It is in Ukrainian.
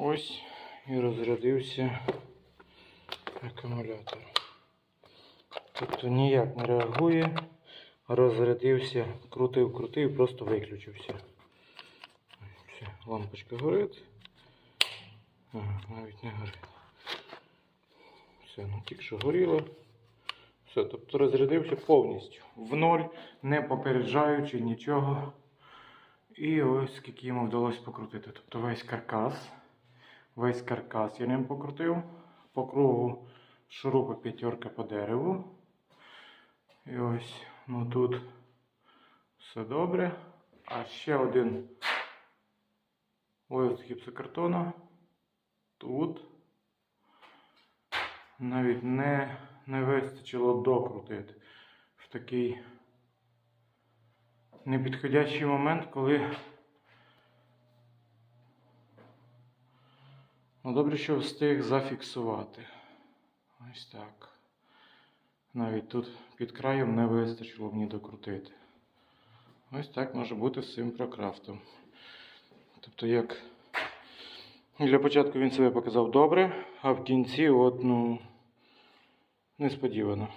Ось і розрядився акумулятор. Тобто ніяк не реагує, розрядився, крутив, крутив, просто виключився. Все, лампочка горить. Ага, навіть не горить. Все, ну тільки що горіло. Все, тобто розрядився повністю. В ноль, не попереджаючи нічого. І ось скільки йому вдалося покрутити. Тобто весь каркас. Весь каркас я ним покрутив. По кругу шурупа п'ятерка по дереву. І ось, ну тут все добре. А ще один лист гіпсокартона. Тут навіть не, не вистачило докрутити в такий непідходящий момент, коли. Ну, добре, що встиг зафіксувати. Ось так. Навіть тут під краєм не вистачило мені докрутити. Ось так може бути з цим прокрафтом. Тобто, як для початку він себе показав добре, а в кінці, от, ну, несподівано.